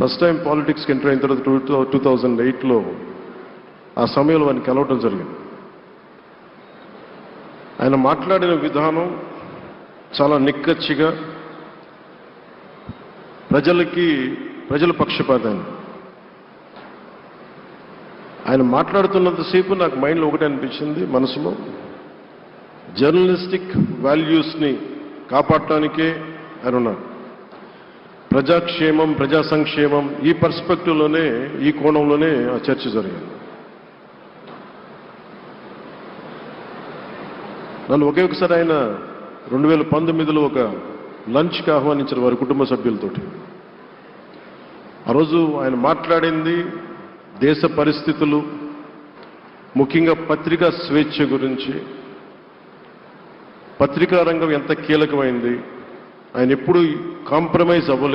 First time పాలిటిక్స్కి enter అయిన తర్వాత two two thousand ఎయిట్లో ఆ సమయంలో వారిని కలవటం జరిగింది. ఆయన మాట్లాడిన విధానం చాలా నిక్కచ్చిగా ప్రజలకి ప్రజల పక్షపాతాన్ని ఆయన మాట్లాడుతున్నంతసేపు నాకు మైండ్లో ఒకటి అనిపించింది మనసులో జర్నలిస్టిక్ వాల్యూస్ని కాపాడటానికే ఆయన ఉన్నారు. ప్రజాక్షేమం ప్రజా సంక్షేమం ఈ పర్స్పెక్టివ్లోనే ఈ కోణంలోనే ఆ చర్చ జరిగింది. నన్ను ఒకే ఒకసారి ఆయన రెండు వేల పంతొమ్మిదిలో ఒక లంచ్కి ఆహ్వానించారు వారి కుటుంబ సభ్యులతోటి. ఆ రోజు ఆయన మాట్లాడింది దేశ పరిస్థితులు ముఖ్యంగా పత్రికా స్వేచ్ఛ గురించి. పత్రికా రంగం ఎంత కీలకమైంది ఆయన ఎప్పుడు కాంప్రమైజ్ అవ్వలేదు.